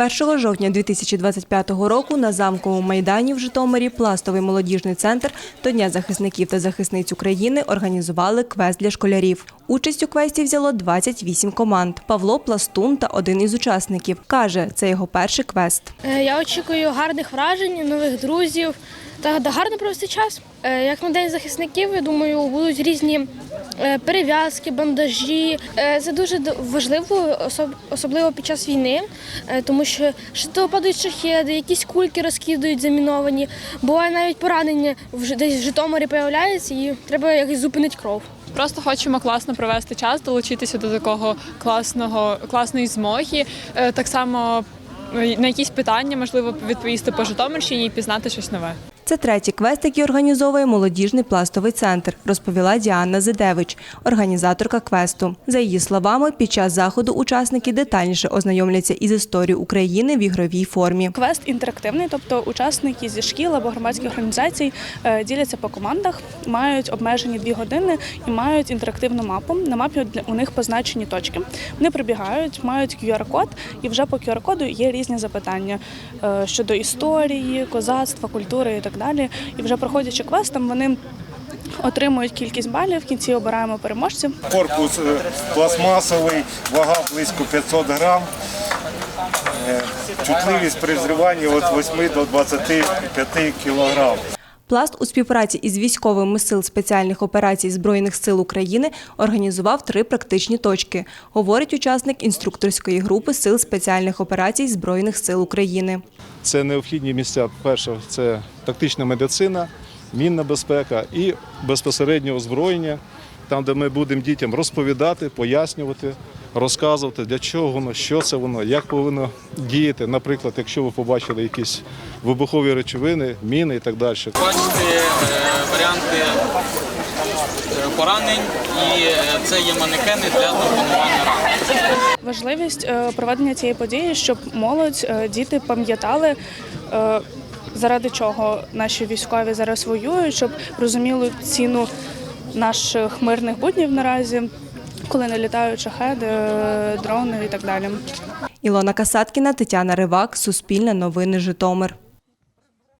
1 жовтня 2025 року на замковому майдані в Житомирі пластовий молодіжний центр до Дня захисників та захисниць України організували квест для школярів. Участь у квесті взяло 28 команд. Павло Пластун та один із учасників каже, це його перший квест. Е, Я очікую гарних вражень, нових друзів та гарно провести час. Е, Як на день захисників, я думаю, будуть різні перев'язки, бандажі. Е, Це дуже важливо, особ- особливо під час війни, е, тому що падають шахеди, якісь кульки розкидують заміновані. Буває навіть поранення десь в Житомирі появляється і треба якось зупинити кров. Просто хочемо класно провести час, долучитися до такого класного класної змоги. Е, Так само е, на якісь питання можливо відповісти по Житомирщині і пізнати щось нове. Це третій квест, який організовує молодіжний пластовий центр, розповіла Діана Зидевич, організаторка квесту. За її словами, під час заходу учасники детальніше ознайомляться із історією України в ігровій формі. Квест інтерактивний, тобто учасники зі шкіл або громадських організацій е, діляться по командах, мають обмежені дві години і мають інтерактивну мапу. На мапі у них позначені точки. Вони прибігають, мають QR-код, і вже по QR-коду є різні запитання е, щодо історії, козацтва, культури і так далі. І вже проходячи квестом, вони отримують кількість балів. В кінці обираємо переможців. Корпус е, пластмасовий, вага близько 500 грам. Е, Чутливість при зриванні від 8 до 25 кілограм. Пласт у співпраці із військовими сил спеціальних операцій Збройних сил України організував три практичні точки, говорить учасник інструкторської групи сил спеціальних операцій Збройних сил України. Це необхідні місця. Перше, це тактична медицина, мінна безпека і безпосередньо озброєння, там, де ми будемо дітям розповідати, пояснювати, розказувати, для чого воно, що це воно, як повинно діяти. Наприклад, якщо ви побачили якісь вибухові речовини, міни і так далі. бачити е, варіанти е, поранень, і е, це є манекени для тампонування ран. Важливість проведення цієї події, щоб молодь, діти пам'ятали. Заради чого наші військові зараз воюють, щоб розуміли ціну наших мирних буднів наразі, коли не літають шахеди, дрони і так далі. Ілона Касаткіна, Тетяна Ривак, Суспільне новини Житомир.